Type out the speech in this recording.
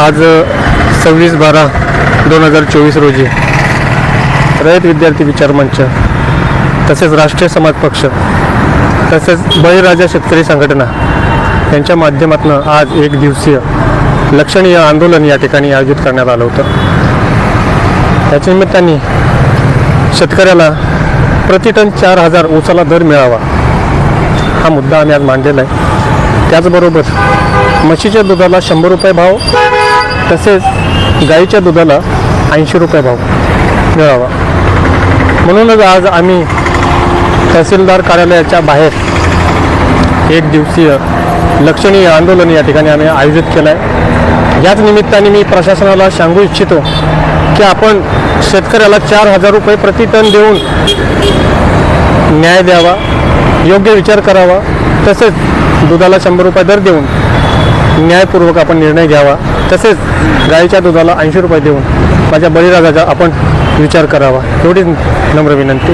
आज सव्वीस बारा दोन हजार चोवीस रोजी रयत विद्यार्थी विचार मंच तसेच राष्ट्रीय समाज पक्ष तसेच बळीराजा शेतकरी संघटना यांच्या माध्यमातून आज एक दिवसीय लक्षणीय आंदोलन या ठिकाणी आयोजित करण्यात आलं होतं. त्याच्या निमित्ताने शेतकऱ्याला प्रति टन चार हजार ऊसाला दर मिळावा हा मुद्दा आम्ही आज मांडलेला आहे. त्याचबरोबर म्हशीच्या दुधाला शंभर रुपये भाव तसेच गाईच्या दुधाला ऐंशी रुपये भाव मिळावा. म्हणूनच आज आम्ही तहसीलदार कार्यालयाच्या बाहेर एक दिवसीय लक्षणीय आंदोलन या ठिकाणी आम्ही आयोजित केलं आहे याच निमित्ताने मी प्रशासनाला सांगू इच्छितो की आपण शेतकऱ्याला चार हजार रुपये प्रति टन देऊन न्याय द्यावा योग्य विचार करावा तसेच दुधाला शंभर रुपये दर देऊन न्यायपूर्वक आपण निर्णय घ्यावा. तसेच गाईच्या दुधाला ऐंशी रुपये देऊन माझ्या बळीराजाचा आपण विचार करावा. एवढीच नम्र विनंती.